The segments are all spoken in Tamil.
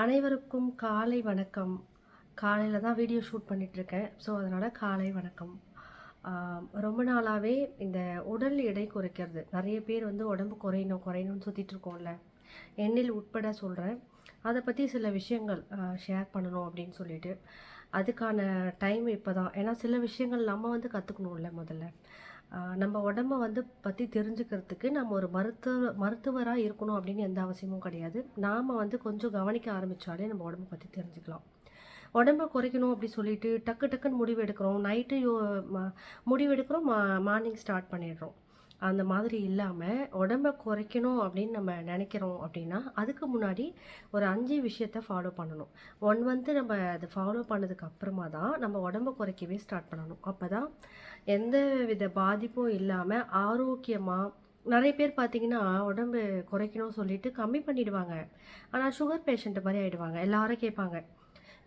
அனைவருக்கும் காலை வணக்கம். காலையில் தான் வீடியோ ஷூட் பண்ணிகிட்ருக்கேன் ஸோ அதனால் காலை வணக்கம். ரொம்ப நாளாகவே இந்த உடல் எடை குறைக்கிறது. நிறைய பேர் வந்து உடம்பு குறையணும் குறையணும்னு சுற்றிட்டு இருக்கோம்ல. எண்ணில் உட்பட சொல்கிறேன் அதை பற்றி சில விஷயங்கள் ஷேர் பண்ணணும் அப்படின்னு சொல்லிட்டு. அதுக்கான டைம் இப்போ தான் ஏன்னா சில விஷயங்கள் நம்ம வந்து கற்றுக்கணும்ல முதல்ல. நம்ம உடம்ப வந்து பற்றி தெரிஞ்சுக்கிறதுக்கு நம்ம ஒரு மருத்துவ மருத்துவராக இருக்கணும் அப்படின்னு எந்த அவசியமும் கிடையாது. நாம் வந்து கொஞ்சம் கவனிக்க ஆரம்பித்தாலே நம்ம உடம்ப பற்றி தெரிஞ்சுக்கலாம். உடம்ப குறைக்கணும் அப்படி சொல்லிட்டு டக்கு டக்குன்னு முடிவு எடுக்கிறோம். நைட்டு யோ முடிவு எடுக்கிறோம் மா மார்னிங் ஸ்டார்ட் பண்ணிடுறோம். அந்த மாதிரி இல்லாமல் உடம்ப குறைக்கணும் அப்படின்னு நம்ம நினைக்கிறோம் அப்படின்னா அதுக்கு முன்னாடி ஒரு அஞ்சு விஷயத்த ஃபாலோ பண்ணணும். ஒன் வந்து நம்ம அதை ஃபாலோ பண்ணதுக்கு அப்புறமா தான் நம்ம உடம்ப குறைக்கவே ஸ்டார்ட் பண்ணணும். அப்போ தான் எந்த வித பாதிப்பும் இல்லாமல் ஆரோக்கியமாக நிறைய பேர் பார்த்தீங்கன்னா உடம்பு குறைக்கணும்னு சொல்லிட்டு கம்மி பண்ணிடுவாங்க. ஆனால் சுகர் பேஷண்ட்டு மாதிரி ஆகிடுவாங்க எல்லாரும் கேட்பாங்க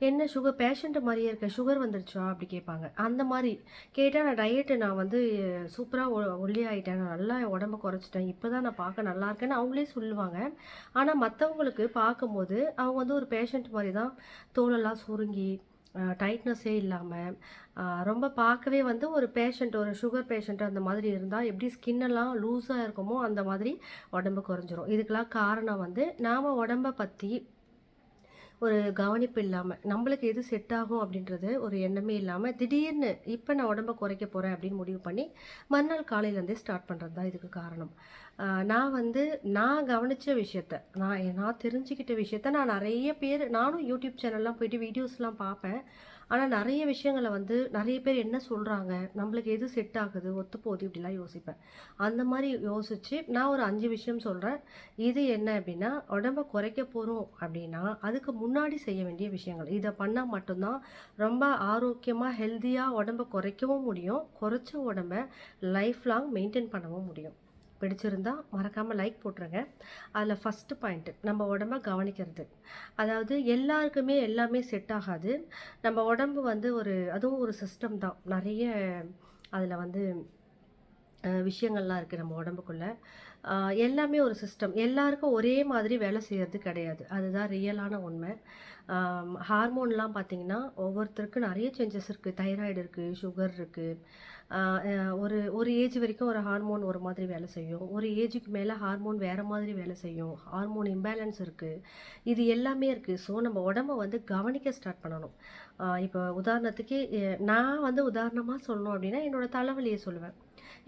என்ன சுகர் பேஷண்ட் மாதிரியே இருக்க சுகர் வந்துருச்சா? அப்படி கேட்பாங்க. அந்த மாதிரி கேட்டால் நான் டயட்டு நான் வந்து சூப்பராக ஒல்லி ஆகிட்டேன் நான் நல்லா என் உடம்ப குறைச்சிட்டேன். இப்போ தான் நான் பார்க்க நல்லா இருக்கேன்னு அவங்களே சொல்லுவாங்க. ஆனால் மற்றவங்களுக்கு பார்க்கும்போது அவங்க வந்து ஒரு பேஷண்ட் மாதிரி தான் தோலெல்லாம் சுருங்கி டைட்னஸே இல்லாமல் ரொம்ப பார்க்கவே வந்து ஒரு பேஷண்ட் ஒரு சுகர் பேஷண்ட் அந்த மாதிரி இருந்தால் எப்படி ஸ்கின்னெல்லாம் லூஸாக இருக்குமோ அந்த மாதிரி உடம்பு குறைஞ்சிரும். இதுக்கெல்லாம் காரணம் வந்து நாம் உடம்ப பற்றி ஒரு கவனிப்பு இல்லாமல் நம்மளுக்கு எது செட் ஆகும் அப்படின்றது ஒரு எண்ணமே இல்லாமல் திடீர்னு இப்போ நான் உடம்ப குறைக்க போகிறேன் அப்படின்னு முடிவு பண்ணி மறுநாள் காலையிலேருந்தே ஸ்டார்ட் பண்ணுறது தான் இதுக்கு காரணம். நான் வந்து நான் கவனித்த விஷயத்த நான் நான் தெரிஞ்சுக்கிட்ட விஷயத்த நான் நிறைய பேர் நானும் யூடியூப் சேனல்லாம் போயிட்டு வீடியோஸ்லாம் பார்ப்பேன். ஆனால் நிறைய விஷயங்களை வந்து நிறைய பேர் என்ன சொல்கிறாங்க நம்மளுக்கு எது செட் ஆகுது? ஒத்து போகுது இப்படிலாம் யோசிப்பேன். அந்த மாதிரி யோசித்து நான் ஒரு அஞ்சு விஷயம் சொல்கிறேன் இது என்ன அப்படின்னா உடம்ப குறைக்க போகிறோம் அப்படின்னா அதுக்கு முன்னாடி செய்ய வேண்டிய விஷயங்கள். இதை பண்ணால் மட்டும்தான் ரொம்ப ஆரோக்கியமாக ஹெல்த்தியாக உடம்ப குறைக்கவும் முடியும். குறைச்ச உடம்ப லைஃப் லாங் மெயின்டைன் பண்ணவும் முடியும். பிடிச்சிருந்தா மறக்காமல் லைக் போட்டுருங்க. அதில் ஃபஸ்ட்டு பாயிண்ட்டு நம்ம உடம்ப கவனிக்கிறது. அதாவது எல்லாருக்குமே எல்லாமே செட் ஆகாது. நம்ம உடம்பு வந்து ஒரு அதுவும் ஒரு சிஸ்டம் தான். நிறைய அதில் வந்து விஷயங்கள்லாம் இருக்குது நம்ம உடம்புக்குள்ளே. எல்லாமே ஒரு சிஸ்டம் எல்லாருக்கும் ஒரே மாதிரி வேலை செய்கிறது கிடையாது. அதுதான் ரியலான உண்மை. ஹார்மோன்லாம் பார்த்தீங்கன்னா ஒவ்வொருத்தருக்கும் நிறைய சேஞ்சஸ் இருக்குது தைராய்டு இருக்குது சுகர் இருக்குது ஒரு ஒரு ஏஜ் வரைக்கும் ஒரு ஹார்மோன் ஒரு மாதிரி வேலை செய்யும். ஒரு ஏஜுக்கு மேலே ஹார்மோன் வேறு மாதிரி வேலை செய்யும். ஹார்மோன் இம்பேலன்ஸ் இருக்குது இது எல்லாமே இருக்குது ஸோ நம்ம உடம்ப வந்து கவனிக்க ஸ்டார்ட் பண்ணணும். இப்போ உதாரணத்துக்கு நான் வந்து உதாரணமாக சொல்லணும் அப்படின்னா என்னோடய தலைவலியை சொல்லுவேன்.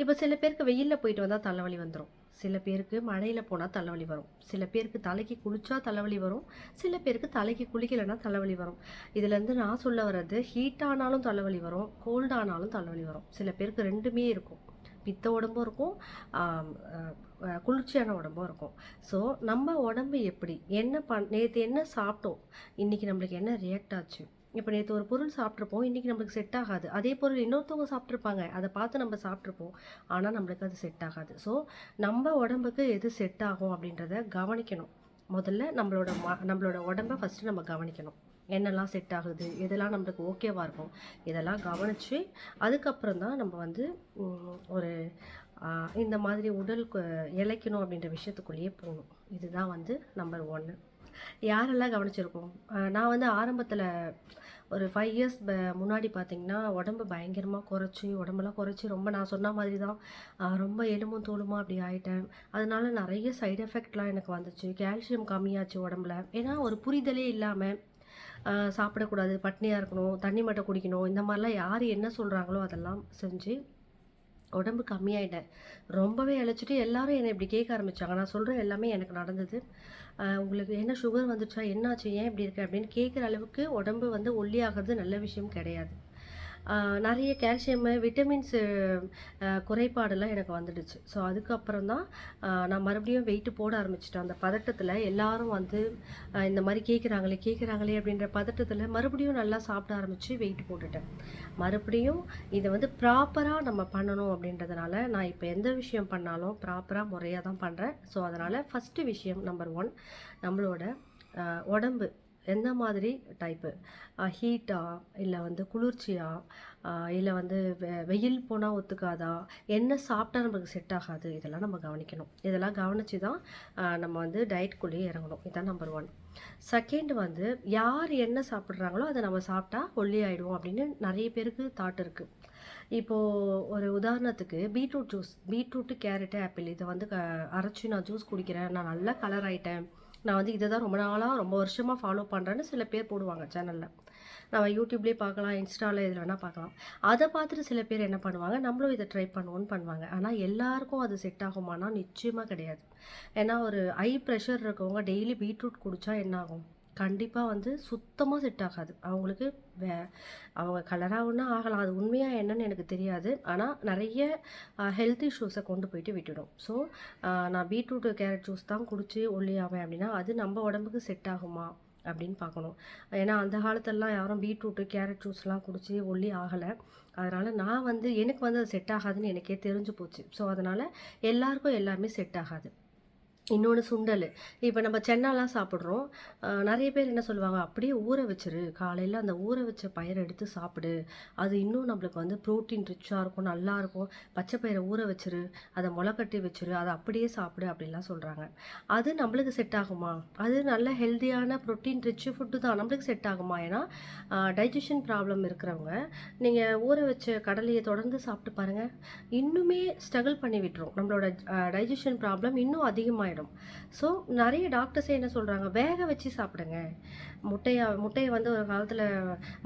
இப்போ சில பேருக்கு வெயிலில் போயிட்டு வந்தால் தலைவலி வந்துடும் சில பேருக்கு மழையில் போனால் தலைவலி வரும். சில பேருக்கு தலைக்கு குளிச்சா தலைவலி வரும். சில பேருக்கு தலைக்கு குளிக்கலைன்னா தலைவலி வரும். இதுலேருந்து நான் சொல்ல வர்றது ஹீட் ஆனாலும் தலைவலி வரும் கோல்ட் ஆனாலும் தலைவலி வரும். சில பேருக்கு ரெண்டுமே இருக்கும். பித்த உடம்பும் இருக்கும் குளிர்ச்சியான உடம்பும் இருக்கும். ஸோ நம்ம உடம்பு எப்படி? என்ன பண் நேற்று என்ன சாப்பிட்டோம்? இன்றைக்கி நம்மளுக்கு என்ன ரியாக்ட் ஆச்சு? இப்போ நேற்று ஒரு பொருள் சாப்பிட்ருப்போம் இன்றைக்கி நம்மளுக்கு செட் ஆகாது. அதே பொருள் இன்னொருத்தவங்க சாப்பிட்ருப்பாங்க அதை பார்த்து நம்ம சாப்பிட்ருப்போம் ஆனால் நம்மளுக்கு அது செட் ஆகாது. ஸோ நம்ம உடம்புக்கு எது செட் ஆகும் அப்படின்றத கவனிக்கணும். முதல்ல நம்மளோட ம நம்மளோட உடம்ப ஃபஸ்ட்டு நம்ம கவனிக்கணும். என்னெல்லாம் செட் ஆகுது? எதெல்லாம் நம்மளுக்கு ஓகேவாக இருக்கும்? இதெல்லாம் கவனித்து அதுக்கப்புறம் தான் நம்ம வந்து ஒரு இந்த மாதிரி உடல் இழைக்கணும் இளைக்கணும் அப்படின்ற விஷயத்துக்குள்ளேயே போகணும். இதுதான் வந்து நம்பர் ஒன்று யாரெல்லாம் கவனிச்சிருக்கோம்? நான் வந்து ஆரம்பத்தில் ஒரு ஃபைவ் இயர்ஸ் முன்னாடி பார்த்தீங்கன்னா உடம்பு பயங்கரமாக குறைச்சி உடம்பெல்லாம் குறைச்சி ரொம்ப நான் சொன்ன மாதிரி தான் ரொம்ப எலும்பும் தோலுமா அப்படி ஆகிட்டேன் அதனால நிறைய சைடு எஃபெக்ட்லாம் எனக்கு வந்துச்சு. கால்சியம் கம்மியாச்சு உடம்புல. ஏன்னா ஒரு புரிதலே இல்லாமல் சாப்பிடக்கூடாது. பட்னியாக இருக்கணும் தண்ணி மட்டும் குடிக்கணும் இந்த மாதிரிலாம் யார் என்ன சொல்கிறாங்களோ அதெல்லாம் செஞ்சு உடம்பு கம்மியாயிட்டேன். ரொம்பவே இழைச்சிட்டு எல்லாரும் என்னை இப்படி கேட்க ஆரம்பித்தாங்க நான் சொல்கிற எல்லாமே எனக்கு நடந்தது. உங்களுக்கு என்ன சுகர் வந்துச்சா? என்னாச்சு? ஏன் இப்படி இருக்கு? அப்படின்னு கேட்குற அளவுக்கு உடம்பு வந்து ஒல்லியாகிறது நல்ல விஷயம் கிடையாது. நிறைய கால்சியமு விட்டமின்ஸு குறைபாடெல்லாம் எனக்கு வந்துடுச்சு. ஸோ அதுக்கப்புறம் தான் நான் மறுபடியும் வெயிட் போட ஆரம்பிச்சிட்டேன். அந்த பதட்டத்தில் எல்லாரும் வந்து இந்த மாதிரி கேட்குறாங்களே கேட்குறாங்களே அப்படின்ற பதட்டத்தில் மறுபடியும் நல்லா சாப்பிட ஆரம்பித்து வெயிட் போட்டுட்டேன். மறுபடியும் இதை வந்து ப்ராப்பராக நம்ம பண்ணணும் அப்படின்றதுனால நான் இப்போ எந்த விஷயம் பண்ணாலும் ப்ராப்பராக முறையாக தான் பண்ணுறேன் ஸோ அதனால் ஃபஸ்ட்டு விஷயம் நம்பர் ஒன் நம்மளோட உடம்பு. எந்த மாதிரி டைப்பு ஹீட்டா இல்லை வந்து குளிர்ச்சியா? இல்லை வந்து வெ வெயில் போனால் ஒத்துக்காதா? என்ன சாப்பிட்டா நமக்கு செட் ஆகாது? இதெல்லாம் நம்ம கவனிக்கணும். இதெல்லாம் கவனித்து தான் நம்ம வந்து டயட்குள்ளேயே இறங்கணும். இதுதான் நம்பர் ஒன் செகண்ட் வந்து யார் என்ன சாப்பிட்றாங்களோ அதை நம்ம சாப்பிட்டா ஒல்லி ஆகிடுவோம் அப்படின்னு நிறைய பேருக்கு தாட் இருக்குது இப்போது ஒரு உதாரணத்துக்கு beetroot juice beetroot carrot apple இதை வந்து க அரைச்சி நான் ஜூஸ் குடிக்கிறேன். நான் நல்லா கலர் ஆகிட்டேன் நான் வந்து இதை தான் ரொம்ப நாளாக ரொம்ப வருஷமாக ஃபாலோ பண்ணுறேன்னு சில பேர் போடுவாங்க சேனலில் நம்ம யூடியூப்லேயே பார்க்கலாம் இன்ஸ்டாவில் இதில் வேணால் பார்க்கலாம். அதை பார்த்துட்டு சில பேர் என்ன பண்ணுவாங்க நம்மளும் இதை ட்ரை பண்ணுவோன்னு பண்ணுவாங்க. ஆனால் எல்லாருக்கும் அது செட் ஆகுமானா நிச்சயமாக கிடையாது. ஏன்னா ஒரு ஐ ப்ரெஷர் இருக்கவங்க டெய்லி பீட்ரூட் குடித்தா என்ன ஆகும்? கண்டிப்பாக வந்து சுத்தமாக செட் ஆகாது. அவங்களுக்கு வே அவங்க கலராகவுன்னா ஆகலாம். அது உண்மையாக என்னன்னு எனக்கு தெரியாது. ஆனால் நிறைய ஹெல்த் இஷ்யூஸை கொண்டு போயிட்டு விட்டுடும். ஸோ நான் பீட்ரூட் கேரட் ஜூஸ் தான் குடிச்சு ஒல்லியாவேன் அப்படின்னா அது நம்ம உடம்புக்கு செட் ஆகுமா அப்படின்னு பார்க்கணும். ஏன்னா அந்த காலத்துலலாம் யாரும் பீட்ரூட்டு கேரட் ஜூஸ்லாம் குடிச்சு ஒல்லி ஆகலை. அதனால் நான் வந்து எனக்கு வந்து அது செட் ஆகாதுன்னு எனக்கே தெரிஞ்சு போச்சு. ஸோ அதனால் எல்லாருக்கும் எல்லாமே செட் ஆகாது. இன்னொன்று சுண்டல். இப்போ நம்ம சென்னாலாம் சாப்பிட்றோம். நிறைய பேர் என்ன சொல்லுவாங்க? அப்படியே ஊற வச்சிரு. காலையில் அந்த ஊற வச்ச பயிரை எடுத்து சாப்பிடு. அது இன்னும் நம்மளுக்கு வந்து ப்ரோட்டீன் ரிச்சாக இருக்கும் நல்லா இருக்கும். பச்சை பயிரை ஊற வச்சிரு. அதை முளைக்கட்டி வச்சிரு. அதை அப்படியே சாப்பிடு அப்படின்லாம் சொல்கிறாங்க அது நம்மளுக்கு செட் ஆகுமா? அது நல்ல ஹெல்த்தியான ப்ரோட்டீன் ரிச் ஃபுட்டு தான். நம்மளுக்கு செட் ஆகுமா? ஏன்னா டைஜஷன் ப்ராப்ளம் இருக்கிறவங்க நீங்கள் ஊற வச்ச கடலையை தொடர்ந்து சாப்பிட்டு பாருங்கள் இன்னுமே ஸ்ட்ரகிள் பண்ணி விட்டுரும். நம்மளோட டைஜஷன் ப்ராப்ளம் இன்னும் ஆகிடும் ஸோ நிறைய டாக்டர்ஸே என்ன சொல்கிறாங்க வேக வச்சு சாப்பிடுங்க. முட்டையை முட்டையை வந்து ஒரு காலத்தில்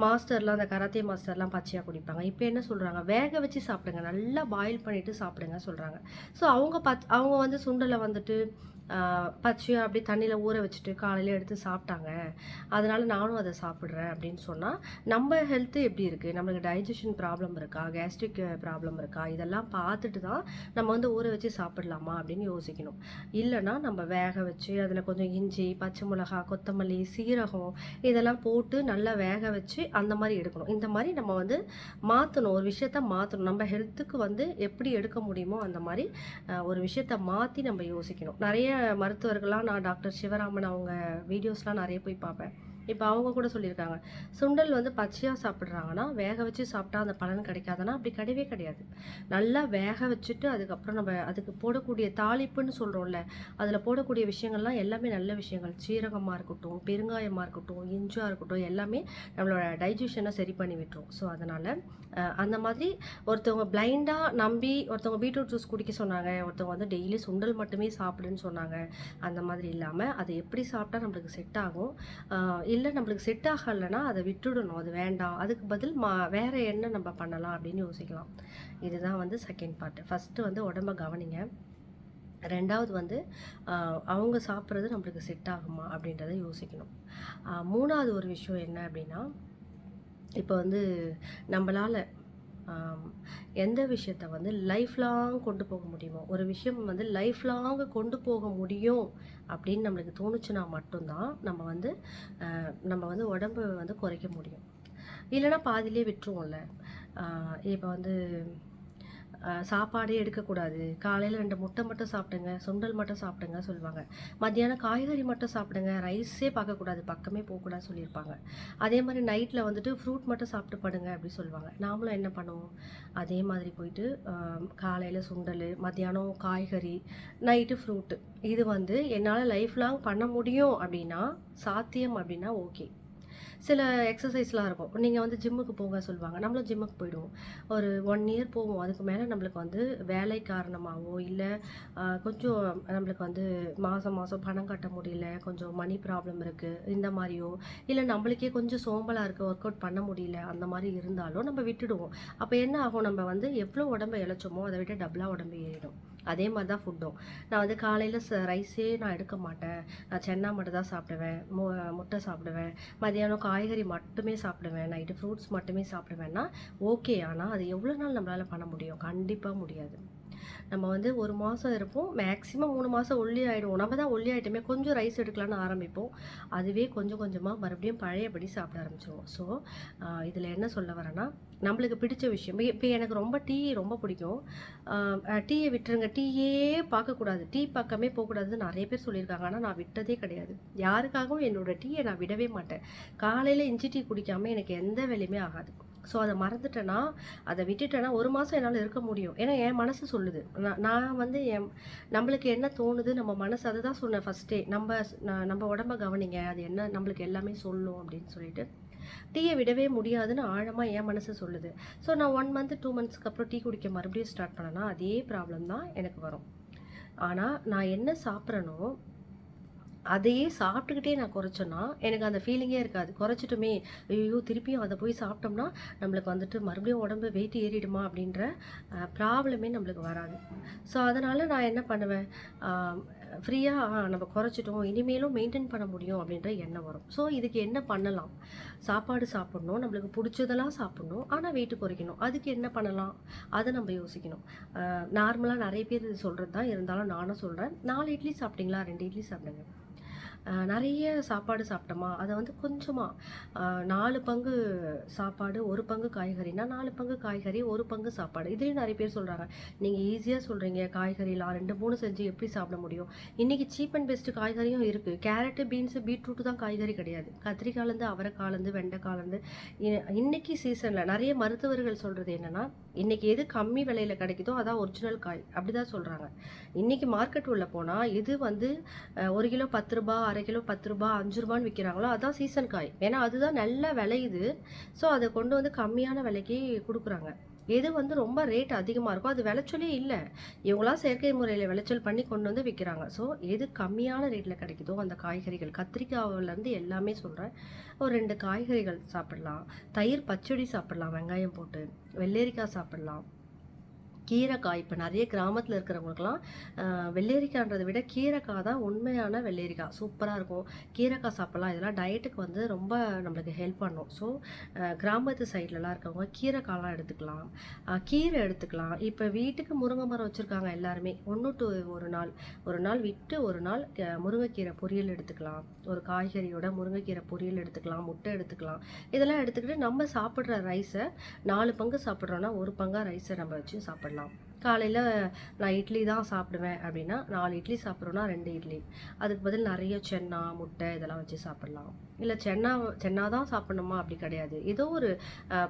மாஸ்டர்லாம் அந்த கராத்தே மாஸ்டர்லாம் பச்சையாக குடிப்பாங்க. இப்போ என்ன சொல்கிறாங்க வேக வச்சு சாப்பிடுங்க. நல்லா பாயில் பண்ணிவிட்டு சாப்பிடுங்க சொல்கிறாங்க ஸோ அவங்க பத் அவங்க வந்து சுண்டலை வந்துட்டு பச்சையாக அப்படியே தண்ணியில் ஊற வச்சுட்டு காலையில் எடுத்து சாப்பிட்டாங்க. அதனால நானும் அதை சாப்பிட்றேன் அப்படின்னு சொன்னால் நம்ம ஹெல்த்து எப்படி இருக்குது நம்மளுக்கு டைஜஷன் ப்ராப்ளம் இருக்கா? கேஸ்ட்ரிக் ப்ராப்ளம் இருக்கா? இதெல்லாம் பார்த்துட்டு தான் நம்ம வந்து ஊற வச்சு சாப்பிடலாமா அப்படின்னு யோசிக்கணும். இல்லைன்னா நம்ம வேக வச்சு அதில் கொஞ்சம் இஞ்சி பச்சை மிளகா கொத்தமல்லி சீரகம் இதெல்லாம் போட்டு நல்லா வேக வச்சு அந்த மாதிரி எடுக்கணும். இந்த மாதிரி நம்ம வந்து மாற்றணும் ஒரு விஷயத்த மாற்றணும் நம்ம ஹெல்த்துக்கு வந்து எப்படி எடுக்க முடியுமோ அந்த மாதிரி ஒரு விஷயத்த மாற்றி நம்ம யோசிக்கணும். நிறைய மருத்துவர்கள்லாம் நான் டாக்டர் சிவராமன் அவங்க வீடியோஸ்லாம் நிறைய போய் பார்ப்பேன். இப்போ அவங்க கூட சொல்லியிருக்காங்க. சுண்டல் வந்து பச்சையாக சாப்பிட்றாங்கன்னா வேக வச்சு சாப்பிட்டா அந்த பலன் கிடைக்காதுன்னா அப்படி கிடையவே கிடையாது. நல்லா வேக வச்சுட்டு அதுக்கப்புறம் நம்ம அதுக்கு போடக்கூடிய தாளிப்புன்னு சொல்கிறோம்ல அதில் போடக்கூடிய விஷயங்கள்லாம் எல்லாமே நல்ல விஷயங்கள். சீரகமாக இருக்கட்டும் பெருங்காயமாக இருக்கட்டும் இஞ்சாக இருக்கட்டும் எல்லாமே நம்மளோட டைஜஷனை சரி பண்ணி விட்டுரும். ஸோ அதனால் அந்த மாதிரி ஒருத்தவங்க பிளைண்டாக நம்பி ஒருத்தவங்க பீட்ரூட் ஜூஸ் குடிக்க சொன்னாங்க ஒருத்தவங்க வந்து டெய்லி சுண்டல் மட்டுமே சாப்பிடுன்னு சொன்னாங்க. அந்த மாதிரி இல்லாமல் அதை எப்படி சாப்பிட்டா நம்மளுக்கு செட் ஆகும்? இல்லை இல்லை நம்மளுக்கு செட் ஆகலைன்னா அதை விட்டுடணும். அது வேண்டாம். அதுக்கு பதில் மா வேறு என்ன நம்ம பண்ணலாம் அப்படின்னு யோசிக்கலாம். இதுதான் வந்து செகண்ட் பார்ட்டு ஃபஸ்ட்டு வந்து உடம்ப கவனிங்க. ரெண்டாவது வந்து அவங்க சாப்பிட்றது நம்மளுக்கு செட் ஆகுமா அப்படின்றத யோசிக்கணும். மூணாவது ஒரு விஷயம் என்ன அப்படின்னா இப்போ வந்து நம்மளால் எந்த விஷயத்த வந்து லைஃப் லாங் கொண்டு போக முடியுமோ ஒரு விஷயம் வந்து லைஃப் லாங் கொண்டு போக முடியும் அப்படின்னு நம்மளுக்கு தோணுச்சுன்னா மட்டும்தான் நம்ம வந்து நம்ம வந்து உடம்பு வந்து குறைக்க முடியும். இல்லைன்னா பாதிலே விட்டுருவோம்ல. இப்போ வந்து சாப்பாடே எடுக்கக்கூடாது. காலையில் ரெண்டு முட்டை மட்டும் சாப்பிடுங்க சுண்டல் மட்டும் சாப்பிடுங்க சொல்லுவாங்க. மத்தியானம் காய்கறி மட்டும் சாப்பிடுங்க ரைஸே பார்க்கக்கூடாது பக்கமே போகக்கூடாது சொல்லியிருப்பாங்க. அதே மாதிரி நைட்டில் வந்துட்டு ஃப்ரூட் மட்டும் சாப்பிட்டு படுங்க அப்படி சொல்லுவாங்க. நாமளும் என்ன பண்ணுவோம்? அதே மாதிரி போயிட்டு காலையில் சுண்டல் மத்தியானம் காய்கறி நைட்டு ஃப்ரூட்டு இது வந்து என்னால் லைஃப் லாங் பண்ண முடியும் அப்படின்னா சாத்தியம் அப்படின்னா ஓகே சில எக்ஸசைஸ்லாம் இருக்கும். நீங்கள் வந்து ஜிம்முக்கு போங்க சொல்லுவாங்க. நம்மளும் ஜிம்முக்கு போயிடுவோம். ஒரு ஒன் இயர் போவோம் அதுக்கு மேலே நம்மளுக்கு வந்து வேலை காரணமாகவோ இல்லை கொஞ்சம் நம்மளுக்கு வந்து மாதம் மாதம் பணம் கட்ட முடியல கொஞ்சம் மணி ப்ராப்ளம் இருக்குது இந்த மாதிரியோ இல்லை நம்மளுக்கே கொஞ்சம் சோம்பலாக இருக்குது ஒர்க் அவுட் பண்ண முடியல அந்த மாதிரி இருந்தாலும் நம்ம விட்டுடுவோம். அப்போ என்ன ஆகும்? நம்ம வந்து எவ்வளோ உடம்பை இழைச்சோமோ அதை விட டபுளாக உடம்பு ஏறிடும். அதே மாதிரி தான் ஃபுட்டும் நான் வந்து காலையில் ரைஸே நான் எடுக்க மாட்டேன். நான் சென்னா மட்டும் தான் சாப்பிடுவேன். மு முட்டை சாப்பிடுவேன். மதியானம் காய்கறி மட்டுமே சாப்பிடுவேன். நைட்டு ஃப்ரூட்ஸ் மட்டுமே சாப்பிடுவேன்னா ஓகே ஆனால் அது எவ்வளோ நாள் நம்மளால் பண்ண முடியும்? கண்டிப்பாக முடியாது. நம்ம வந்து ஒரு மாதம் இருப்போம். மேக்ஸிமம் மூணு மாதம் ஒல்லி ஆகிடுவோம் நம்ம தான் ஒல்லி ஆகிட்டோமே கொஞ்சம் ரைஸ் எடுக்கலான்னு ஆரம்பிப்போம். அதுவே கொஞ்சம் கொஞ்சமாக மறுபடியும் பழையபடி சாப்பிட ஆரம்பிச்சிருவோம். ஸோ இதில் என்ன சொல்ல வரேன்னா நம்மளுக்கு பிடிச்ச விஷயம் இப்போ எனக்கு ரொம்ப டீ ரொம்ப பிடிக்கும். டீயை விட்டுருங்க. டீயே பார்க்கக்கூடாது. டீ பக்கமே போகக்கூடாதுன்னு நிறைய பேர் சொல்லியிருக்காங்க. ஆனால் நான் விட்டதே கிடையாது. யாருக்காகவும் என்னோட டீயை நான் விடவே மாட்டேன். காலையில் இஞ்சி டீ குடிக்காமல் எனக்கு எந்த வேலையுமே ஆகாது. ஸோ அதை மறந்துட்டேன்னா, அதை விட்டுட்டேன்னா ஒரு மாதம் என்னால் இருக்க முடியும். ஏன்னா என் மனசு சொல்லுது. நான் நான் வந்து என் நம்மளுக்கு என்ன தோணுது, நம்ம மனசு அதுதான் சொன்னேன் ஃபஸ்ட்டே நம்ம நம்ம உடம்ப கவனிங்க. அது என்ன நம்மளுக்கு எல்லாமே சொல்லும் அப்படின்னு சொல்லிட்டு. டீயை விடவே முடியாதுன்னு ஆழமாக என் மனசு சொல்லுது. ஸோ நான் ஒன் மந்த், டூ மந்த்ஸ்க்கு அப்புறம் டீ குடிக்க மறுபடியும் ஸ்டார்ட் பண்ணேன்னா, அதே ப்ராப்ளம் தான் எனக்கு வரும். ஆனால் நான் என்ன சாப்பிட்றேனோ, அதையே சாப்பிட்டுக்கிட்டே நான் குறைச்சேன்னா, எனக்கு அந்த ஃபீலிங்கே இருக்காது. குறைச்சிட்டுமே ஐயோ திருப்பியும் அதை போய் சாப்பிட்டோம்னா, நம்மளுக்கு வந்துட்டு மறுபடியும் உடம்பு வெயிட் ஏறிடுமா அப்படின்ற ப்ராப்ளமே நம்மளுக்கு வராது. ஸோ அதனால் நான் என்ன பண்ணுவேன், ஃப்ரீயாக நம்ம குறைச்சிட்டோம். இனிமேலும் மெயின்டைன் பண்ண முடியும் அப்படின்ற எண்ணம் வரும். ஸோ இதுக்கு என்ன பண்ணலாம்? சாப்பாடு சாப்பிட்ணும் நம்மளுக்கு பிடிச்சதெல்லாம் சாப்பிட்ணும் ஆனால் வெயிட் குறைக்கணும். அதுக்கு என்ன பண்ணலாம்? அதை நம்ம யோசிக்கணும். நார்மலாக நிறைய பேர் இது சொல்கிறது தான். இருந்தாலும் நானும் சொல்கிறேன் நாலு இட்லி சாப்பிட்டீங்களா? ரெண்டு இட்லி சாப்பிடுங்க. நிறைய சாப்பாடு சாப்பிட்டோமா, அதை வந்து கொஞ்சமாக நாலு பங்கு சாப்பாடு, ஒரு பங்கு காய்கறினா, நாலு பங்கு காய்கறி, ஒரு பங்கு சாப்பாடு. இதுலேயும் நிறைய பேர் சொல்கிறாங்க நீங்கள் ஈஸியாக சொல்கிறீங்க காய்கறிலாம் 2, 3 செஞ்சு எப்படி சாப்பிட முடியும்? இன்றைக்கி சீப் அண்ட் பெஸ்ட்டு காய்கறியும் இருக்குது கேரட்டு, பீன்ஸு பீட்ரூட்டு தான் காய்கறி கிடையாது. கத்திரிக்காலேருந்து, அவரைக்காலேருந்து, வெண்டைக்காலேருந்து இ இன்னைக்கு சீசனில் நிறைய மருத்துவர்கள் சொல்கிறது என்னென்னா இன்னைக்கு எது கம்மி விலையில கிடைக்குதோ அதான் ஒரிஜினல் காய். அப்படிதான் சொல்றாங்க. இன்னைக்கு மார்க்கெட் உள்ள போனா, எது வந்து ஒரு கிலோ பத்து 10, 1/2 கிலோ ரூ. 10, ரூ. 5ன்னு விக்கிறாங்களோ, அதான் சீசன் காய். ஏன்னா அதுதான் நல்லா விளையுது. ஸோ அதை கொண்டு வந்து கம்மியான விலைக்கு கொடுக்குறாங்க எது வந்து ரொம்ப ரேட் அதிகமாக இருக்கோ, அது விளைச்சலே இல்லை இவங்களா செயற்கை முறையில் விளைச்சல் பண்ணி கொண்டு வந்து விற்கிறாங்க ஸோ எது கம்மியான ரேட்டில் கிடைக்குதோ அந்த காய்கறிகள், கத்திரிக்காவுலருந்து எல்லாமே சொல்கிறேன் ஒரு ரெண்டு காய்கறிகள் சாப்பிடலாம். தயிர் பச்சடி சாப்பிடலாம் வெங்காயம் போட்டு. வெள்ளரிக்காய் சாப்பிடலாம். கீரைக்காய் இப்போ நிறைய கிராமத்தில் இருக்கிறவங்களுக்கெல்லாம் அ வெள்ளரிக்கான்றத விட கீரைக்காய் தான் உண்மையான வெள்ளரிக்காய். சூப்பராக இருக்கும். கீரைக்காய் சாப்பிட்லாம் இதெல்லாம் டயட்டுக்கு வந்து ரொம்ப நம்மளுக்கு ஹெல்ப் பண்ணும். ஸோ கிராமத்து சைட்லலாம் இருக்கவங்க கீரைக்காய்லாம் எடுத்துக்கலாம். கீரை எடுத்துக்கலாம். இப்போ வீட்டுக்கு முருங்கை மரம் வச்சுருக்காங்க எல்லாருமே. ஒன்று டு ஒரு நாள். ஒரு நாள் விட்டு ஒரு நாள் முருங்கைக்கீரை பொரியல் எடுத்துக்கலாம். ஒரு காய்கறியோட முருங்கைக்கீரை பொரியல் எடுத்துக்கலாம். முட்டை எடுத்துக்கலாம். இதெல்லாம் எடுத்துக்கிட்டு நம்ம சாப்பிட்ற ரைஸை நாலு பங்கு சாப்பிட்றோன்னா ஒரு பங்காக ரைஸை நம்ம வச்சு சாப்பிடலாம். 나. காலையில் நான் இட்லி தான் சாப்பிடுவேன் அப்படின்னா, நாலு இட்லி சாப்பிட்றோன்னா ரெண்டு இட்லி. அதுக்கு பதில் நிறைய சென்னா, முட்டை இதெல்லாம் வச்சு சாப்பிட்லாம் இல்லை சென்னா சென்னா தான் சாப்பிடணுமா அப்படி கிடையாது. ஏதோ ஒரு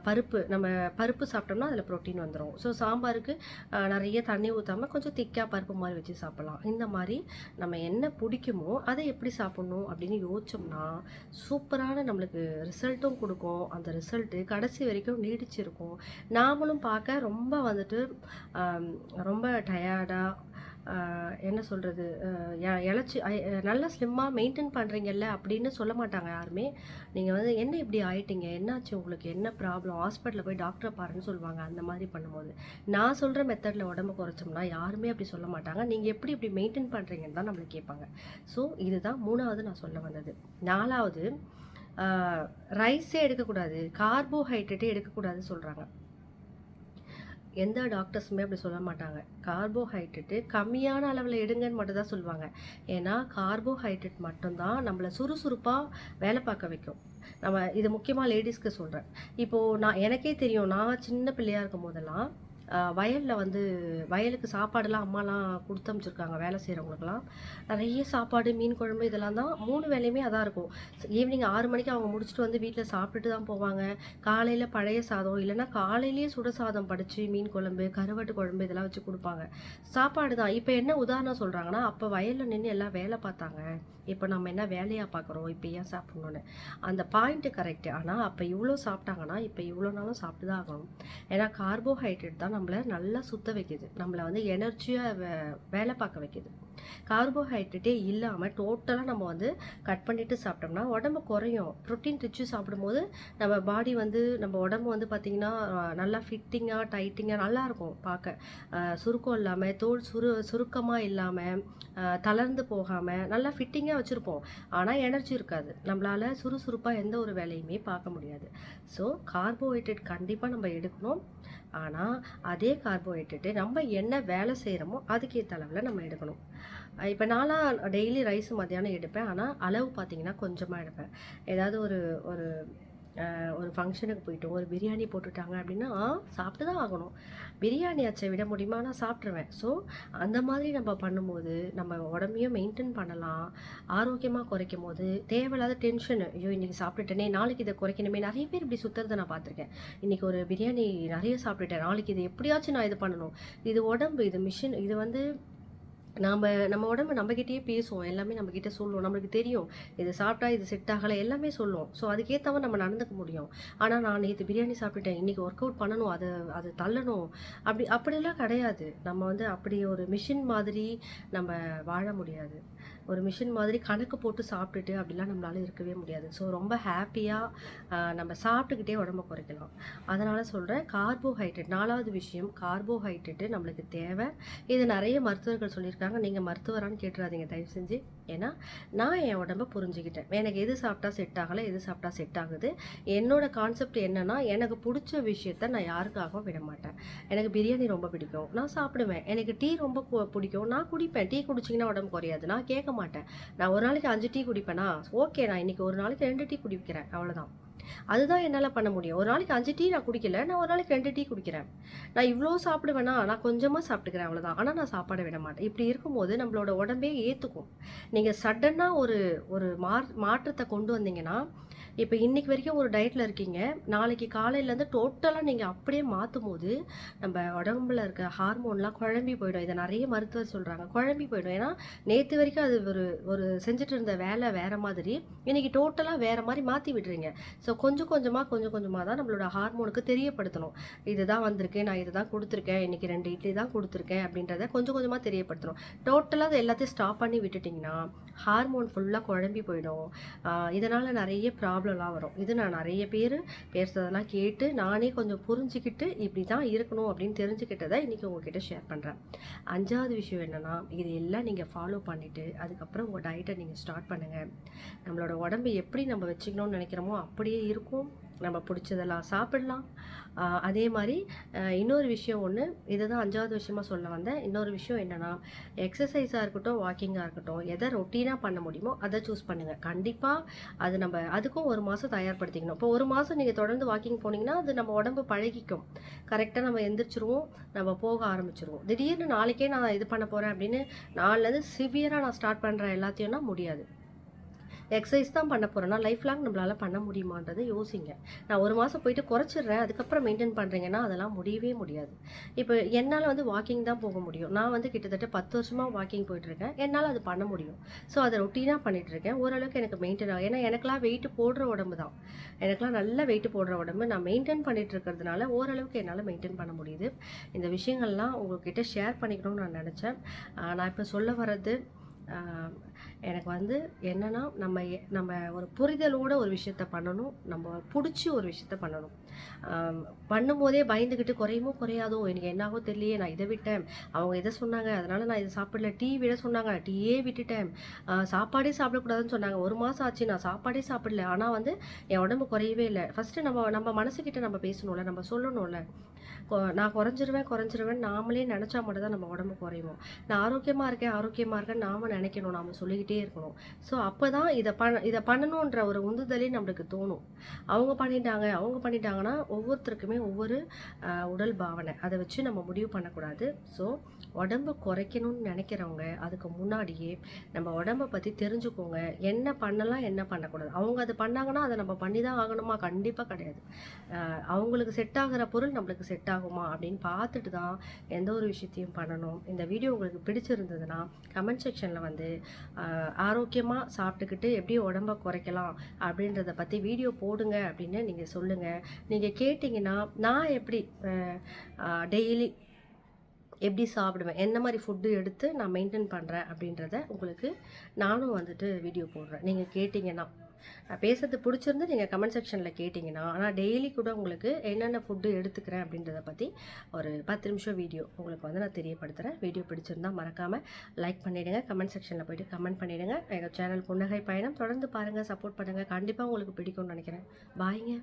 பருப்பு நம்ம பருப்பு சாப்பிட்டோம்னா அதில் புரோட்டீன் வந்துடும் ஸோ சாம்பாருக்கு நிறைய தண்ணி ஊற்றாமல் கொஞ்சம் திக்கா பருப்பு மாதிரி வச்சு சாப்பிட்லாம் இந்த மாதிரி நம்ம என்ன பிடிக்குமோ அதை எப்படி சாப்பிட்ணும் அப்படின்னு யோசிச்சோம்னா, சூப்பரான நம்மளுக்கு ரிசல்ட்டும் கொடுக்கும் அந்த ரிசல்ட்டு கடைசி வரைக்கும் நீடிச்சிருக்கும். நாமளும் பார்க்க ரொம்ப வந்துட்டு ரொம்ப டயர்டாக என்ன சொல்கிறது இழைச்சி நல்லா ஸ்லிம்மாக மெயின்டெயின் பண்ணுறீங்கல்ல அப்படின்னு சொல்ல மாட்டாங்க யாருமே. நீங்கள் வந்து என்ன இப்படி ஆயிட்டீங்க? என்னாச்சு உங்களுக்கு? என்ன ப்ராப்ளம்? ஹாஸ்பிட்டலில் போய் டாக்டரை பாருன்னு சொல்லுவாங்க. அந்த மாதிரி பண்ணும்போது. நான் சொல்கிற மெத்தடில் உடம்ப குறைச்சோம்னா யாருமே அப்படி சொல்ல மாட்டாங்க. நீங்கள் எப்படி இப்படி மெயின்டெயின் பண்ணுறீங்கன்னு தான் நம்மளுக்கு கேட்பாங்க. ஸோ இதுதான் மூணாவது நான் சொல்ல வந்தது. நாலாவது ரைஸே எடுக்கக்கூடாது. கார்போஹைட்ரேட்டே எடுக்கக்கூடாதுன்னு சொல்கிறாங்க எந்த டாக்டர்ஸுமே அப்படி சொல்ல மாட்டாங்க. கார்போஹைட்ரேட்டு கம்மியான அளவில் எடுங்கன்னு மட்டும் தான் சொல்லுவாங்க. ஏன்னா கார்போஹைட்ரேட் மட்டும்தான் நம்மளை சுறுசுறுப்பாக வேலை பார்க்க வைக்கும். நம்ம இது முக்கியமாக லேடீஸ்க்கு சொல்கிறேன் இப்போது நான் எனக்கே தெரியும். நான் சின்ன பிள்ளையாக இருக்கும் போதெல்லாம் வயலில் வந்து வயலுக்கு சாப்பாடுலாம் அம்மாலாம் கொடுத்து அனுப்பிச்சிருக்காங்க. வேலை செய்கிறவங்களுக்குலாம் நிறைய சாப்பாடு, மீன் குழம்பு இதெல்லாம் தான் மூணு வேலையுமே அதான் இருக்கும். ஈவினிங் ஆறு மணிக்கு அவங்க முடிச்சுட்டு வந்து வீட்டில் சாப்பிட்டுட்டு தான் போவாங்க. காலையில் பழைய சாதம், இல்லைன்னா காலையிலேயே சுட சாதம் படித்து மீன் குழம்பு, கருவாட்டு குழம்பு இதெல்லாம் வச்சு கொடுப்பாங்க சாப்பாடு தான். இப்போ என்ன உதாரணம் சொல்கிறாங்கன்னா அப்போ வயலில் நின்று எல்லாம் வேலை பார்த்தாங்க. இப்போ நம்ம என்ன வேலையாக பார்க்குறோம்? இப்போ ஏன் சாப்பிட்ணுன்னு அந்த பாயிண்ட்டு கரெக்ட். ஆனால் அப்போ இவ்வளோ சாப்பிட்டாங்கன்னா, இப்போ இவ்வளோ நாளும் சாப்பிட்டு தான் ஆகணும். ஏன்னா கார்போஹைட்ரேட் தான் நம்மள நல்லா சுத்த வைக்குது. நம்மளை வந்து எனர்ஜியாக வே வேலை பார்க்க வைக்குது. கார்போஹைட்ரேட்டே இல்லாமல் டோட்டலாக நம்ம வந்து கட் பண்ணிட்டு சாப்பிட்டோம்னா, உடம்பு குறையும். ப்ரோட்டீன் ரிச்சு சாப்பிடும்போது நம்ம பாடி வந்து நம்ம உடம்பு வந்து பார்த்தீங்கன்னா, நல்லா ஃபிட்டிங்காக டைட்டிங்காக நல்லாயிருக்கும் பார்க்க. சுருக்கம் இல்லாமல் தோல் சுரு சுருக்கமாக இல்லாமல் தளர்ந்து போகாமல் நல்லா ஃபிட்டிங்காக வச்சுருப்போம் ஆனால் எனர்ஜி இருக்காது. நம்மளால் சுறுசுறுப்பாக எந்த ஒரு வேலையுமே பார்க்க முடியாது. ஸோ கார்போஹைட்ரேட் கண்டிப்பாக நம்ம எடுக்கணும். ஆனால் அதே கார்போஹைட்ரேட்டு நம்ம என்ன வேலை செய்கிறோமோ அதுக்கேற்ற அளவில் நம்ம எடுக்கணும். இப்போ நானாக டெய்லி ரைஸ் மத்தியானம் எடுப்பேன். ஆனால் அளவு பார்த்தீங்கன்னா, கொஞ்சமாக எடுப்பேன். ஏதாவது ஒரு ஒரு ஒரு ஃபங்க்ஷனுக்கு போயிட்டோம் ஒரு பிரியாணி போட்டுட்டாங்க அப்படின்னா சாப்பிட்டு தான் ஆகணும். பிரியாணி அச்சை விட முடியுமா? நான் சாப்பிட்ருவேன் ஸோ அந்த மாதிரி நம்ம பண்ணும்போது நம்ம உடம்பையும் மெயின்டைன் பண்ணலாம். ஆரோக்கியமாக குறைக்கும் போது தேவையில்லாத டென்ஷன் ஐயோ இன்றைக்கி சாப்பிட்டுட்டேனே நாளைக்கு இதை குறைக்கணுமே. நிறைய பேர் இப்படி சுற்றுறதை நான் பார்த்துருக்கேன். இன்றைக்கி ஒரு பிரியாணி நிறைய சாப்பிட்டுட்டேன். நாளைக்கு இது எப்படியாச்சும் நான் இது பண்ணணும். இது உடம்பு இது மிஷின் இது வந்து நாம் நம்ம உடம்பு நம்மக்கிட்டேயே பேசுவோம். எல்லாமே நம்மக்கிட்ட சொல்லுவோம் நம்மளுக்கு தெரியும். இது சாப்பிட்டா இது செட் ஆகலை. எல்லாமே சொல்லுவோம் ஸோ அதுக்கேற்றவ நம்ம நடந்துக்க முடியும். ஆனால் நான் நேற்று பிரியாணி சாப்பிட்டுட்டேன். இன்றைக்கி ஒர்க் அவுட் பண்ணணும். அதை அதை தள்ளணும். அப்படி அப்படிலாம் கிடையாது. நம்ம வந்து அப்படி ஒரு மிஷின் மாதிரி நம்ம வாழ முடியாது. ஒரு மிஷின் மாதிரி கணக்கு போட்டு சாப்பிட்டுட்டு அப்படிலாம் நம்மளால இருக்கவே முடியாது. ஸோ ரொம்ப ஹாப்பியாக நம்ம சாப்பிட்டுக்கிட்டே உடம்ப குறைக்கலாம். அதனால் சொல்கிறேன் கார்போஹைட்ரேட் நாலாவது விஷயம் கார்போஹைட்ரேட்டு நம்மளுக்கு தேவை. இது நிறைய மருத்துவர்கள் சொல்லியிருக்காங்க. நீங்கள் மருத்துவரான்னு கேட்டுறாதீங்க. தயவு செஞ்சு ஏன்னா நான் என் உடம்ப புரிஞ்சுக்கிட்டேன். எனக்கு எது சாப்பிட்டா செட் ஆகலை எது சாப்பிட்டா செட் ஆகுது. என்னோட கான்செப்ட் என்னன்னா எனக்கு பிடிச்ச விஷயத்த நான் யாருக்காகவும் விட மாட்டேன். எனக்கு பிரியாணி ரொம்ப பிடிக்கும். நான் சாப்பிடுவேன். எனக்கு டீ ரொம்ப கு- பிடிக்கும். நான் குடிப்பேன். டீ குடிச்சிங்கன்னா உடம்பு குறையாது. நான் கேட்க மாட்டேன். நான் ஒரு நாளைக்கு அஞ்சு டீ குடிப்பேனா? ஓகே நான் இன்னைக்கு ஒரு நாளைக்கு ரெண்டு டீ குடிக்கிறேன். அவ்வளோதான் அதுதான் என்னால் பண்ண முடியும். ஒரு நாளைக்கு அஞ்சு டீ நான் குடிக்கல நான் ஒரு நாளைக்கு ரெண்டு டீ குடிக்கிறேன். நான் இவ்வளோ சாப்பிடுவேனா நான் கொஞ்சமாக சாப்பிட்டுக்கிறேன் அவ்வளோதான் ஆனால் நான் சாப்பாடு விட மாட்டேன். இப்படி இருக்கும்போது நம்மளோட உடம்பே ஏற்றுக்கும் நீங்கள் சடனாக ஒரு ஒரு மா மாற்றத்தை கொண்டு வந்தீங்கன்னா இப்போ இன்றைக்கி வரைக்கும் ஒரு டயட்டில் இருக்கீங்க. நாளைக்கு காலையிலேருந்து டோட்டலாக நீங்கள் அப்படியே மாற்றும் போது நம்ம உடம்புல இருக்க ஹார்மோன்லாம் குழம்பி போயிடும். இதை நிறைய மருத்துவர் சொல்கிறாங்க குழம்பி போயிடும். ஏன்னா நேற்று வரைக்கும் அது ஒரு ஒரு செஞ்சுட்டு இருந்த வேலை வேறு மாதிரி. இன்னைக்கு டோட்டலாக வேறு மாதிரி மாற்றி விடுறீங்க. ஸோ கொஞ்சம் கொஞ்சமாக கொஞ்சம் கொஞ்சமாக தான் நம்மளோட ஹார்மோனுக்கு தெரியப்படுத்தணும். இதுதான் வந்திருக்கு நான் இதுதான் கொடுத்துருக்கேன். இன்றைக்கி ரெண்டு இட்லி தான் கொடுத்துருக்கேன் அப்படின்றத கொஞ்சம் கொஞ்சமாக தெரியப்படுத்தணும். டோட்டலாக அதை எல்லாத்தையும் ஸ்டாப் பண்ணி விட்டுட்டிங்கன்னா ஹார்மோன் ஃபுல்லாக குழம்பி போயிடும். இதனால் நிறைய ப்ராப்ளம் ப்ராப்ளம்லாம் வரும். இது நான் நிறைய பேர் பேசுறதெல்லாம் கேட்டு நானே கொஞ்சம் புரிஞ்சுக்கிட்டு இப்படி தான் இருக்கணும் அப்படின்னு தெரிஞ்சுக்கிட்டதை இன்றைக்கி உங்ககிட்ட ஷேர் பண்ணுறேன் அஞ்சாவது விஷயம் என்னென்னா இது எல்லாம் நீங்கள் ஃபாலோ பண்ணிவிட்டு அதுக்கப்புறம் உங்கள் டயட்டை நீங்கள் ஸ்டார்ட் பண்ணுங்கள் நம்மளோட உடம்பு எப்படி நம்ம வச்சுக்கணும்னு நினைக்கிறோமோ அப்படியே இருக்கும். நம்ம பிடிச்சதெல்லாம் சாப்பிடலாம். அதே மாதிரி இன்னொரு விஷயம் ஒன்று இதை தான் அஞ்சாவது விஷயமா சொல்ல வந்தேன். இன்னொரு விஷயம் என்னென்னா எக்ஸசைஸாக இருக்கட்டும் வாக்கிங்காக இருக்கட்டும் எதை ரொட்டீனாக பண்ண முடியுமோ அதை சூஸ் பண்ணுங்கள் கண்டிப்பாக அது நம்ம அதுக்கும் ஒரு மாதம் தயார்படுத்திக்கணும். இப்போ ஒரு மாதம் நீங்கள் தொடர்ந்து வாக்கிங் போனீங்கன்னா அது நம்ம உடம்பு பழகிக்கும். கரெக்டாக நம்ம எந்திரிச்சிருவோம் நம்ம போக ஆரம்பிச்சிருவோம். திடீர்னு நாளைக்கே நான் இது பண்ண போகிறேன் அப்படின்னு நாலுலேருந்து சிவியராக நான் ஸ்டார்ட் பண்ணுறேன் எல்லாத்தையும்னா முடியாது. எக்ஸசைஸ் தான் பண்ண போகிறேன்னா லைஃப் லாங் நம்மளால் பண்ண முடியுமான்றதை யோசிங்க. நான் ஒரு மாதம் போயிட்டு குறைச்சிடுறேன் அதுக்கப்புறம் மெயின்டைன் பண்ணுறீங்கன்னா அதெல்லாம் முடியவே முடியாது. இப்போ என்னால் வந்து வாக்கிங் தான் போக முடியும். நான் வந்து கிட்டத்தட்ட பத்து வருஷமாக வாக்கிங் போயிட்டுருக்கேன். என்னால் அது பண்ண முடியும். ஸோ அதை ரொட்டீனாக பண்ணிகிட்ருக்கேன் இருக்கேன் ஓரளவுக்கு எனக்கு மெயின்டைன் ஆகும் ஏன்னா எனக்குலாம் வெயிட் போடுற உடம்பு தான். எனக்குலாம் நல்ல வெயிட் போடுற உடம்பு. நான் மெயின்டைன் பண்ணிகிட்டு இருக்கிறதுனால ஓரளவுக்கு என்னால் மெயின்டைன் பண்ண முடியுது. இந்த விஷயங்கள்லாம் உங்ககிட்ட ஷேர் பண்ணிக்கணும்னு நான் நினச்சேன். நான் இப்போ சொல்ல வர்றது எனக்கு வந்து என்னன்னா நம்ம எ- நம்ம ஒரு புரிதலோட ஒரு விஷயத்த பண்ணணும். நம்ம பிடிச்சி ஒரு விஷயத்த பண்ணணும். பண்ணும்போதே பயந்துக்கிட்டு குறையுமோ குறையாதோ எனக்கு என்னாகோ தெரியலையே நான் இதை விட்டேன். அவங்க இதை சொன்னாங்க? அதனால நான் இதை சாப்பிடல. டீ விட சொன்னாங்க. டீயே விட்டுட்டேன். சாப்பாடே சாப்பிடக்கூடாதுன்னு சொன்னாங்க. ஒரு மாதம் ஆச்சு. நான் சாப்பாடே சாப்பிடல. ஆனால் வந்து என் உடம்பு குறையவே இல்லை. ஃபஸ்ட்டு நம்ம நம்ம மனசுக்கிட்ட நம்ம பேசணும்ல. நம்ம சொல்லணும்ல. நான் குறைஞ்சிருவேன் குறைஞ்சிருவேன் நாமளே நினச்சா மட்டும் தான் நம்ம உடம்பு குறையும். நான் ஆரோக்கியமாக இருக்கேன் ஆரோக்கியமாக இருக்கேன் நாம நினைக்கணும் நாம சொல்லிக்கிட்டே இருக்கணும். ஸோ அப்போ தான் இதை பண்ண இதை பண்ணணுன்ற ஒரு உந்துதலே நம்மளுக்கு தோணும். அவங்க பண்ணிட்டாங்க அவங்க பண்ணிட்டாங்கன்னா ஒவ்வொருத்தருக்குமே ஒவ்வொரு உடல் பாவனை. அதை வச்சு நம்ம முடிவு பண்ணக்கூடாது. ஸோ உடம்பு குறைக்கணும்னு நினைக்கிறவங்க அதுக்கு முன்னாடியே நம்ம உடம்பை பற்றி தெரிஞ்சுக்கோங்க. என்ன பண்ணலாம் என்ன பண்ணக்கூடாது. அவங்க அது பண்ணாங்கன்னா அதை நம்ம பண்ணி தான் ஆகணுமா? கண்டிப்பாக கிடையாது. அவங்களுக்கு செட் ஆகிற பொருள் நம்மளுக்கு செட் ஆகுமா? அப்படின்னு பார்த்துட்டு தான் எந்த ஒரு விஷயத்தையும் பண்ணணும். இந்த வீடியோ உங்களுக்கு பிடிச்சிருந்ததுன்னா கமெண்ட் செக்ஷனில் வந்து ஆரோக்கியமாக சாப்பிட்டுக்கிட்டு எப்படி உடம்ப குறைக்கலாம் அப்படின்றத பற்றி வீடியோ போடுங்க அப்படின்னு நீங்கள் சொல்லுங்கள் நீங்கள் கேட்டிங்கன்னா நான் எப்படி டெய்லி எப்படி சாப்பிடுவேன் என்ன மாதிரி ஃபுட்டு எடுத்து நான் மெயின்டைன் பண்ணுறேன் அப்படின்றத உங்களுக்கு நானும் வந்துட்டு வீடியோ போடுறேன். நீங்கள் கேட்டிங்கன்னா. நான் பேசுறது பிடிச்சிருந்து நீங்கள் கமெண்ட் செக்ஷனில் கேட்டிங்கன்னா ஆனால் டெய்லி கூட உங்களுக்கு என்னென்ன ஃபுட்டு எடுத்துக்கிறேன் அப்படின்றத பற்றி ஒரு பத்து நிமிஷம் வீடியோ உங்களுக்கு வந்து நான் தெரியப்படுத்துகிறேன் வீடியோ பிடிச்சிருந்தா மறக்காமல் லைக் பண்ணிவிடுங்க கமெண்ட் செக்ஷனில் போயிட்டு கமெண்ட் பண்ணிவிடுங்க எங்கள் சேனல் புன்னகை பயணம். தொடர்ந்து பாருங்கள் சப்போர்ட் பண்ணுங்கள் கண்டிப்பாக உங்களுக்கு பிடிக்கும்னு நினைக்கிறேன். பாய்ங்க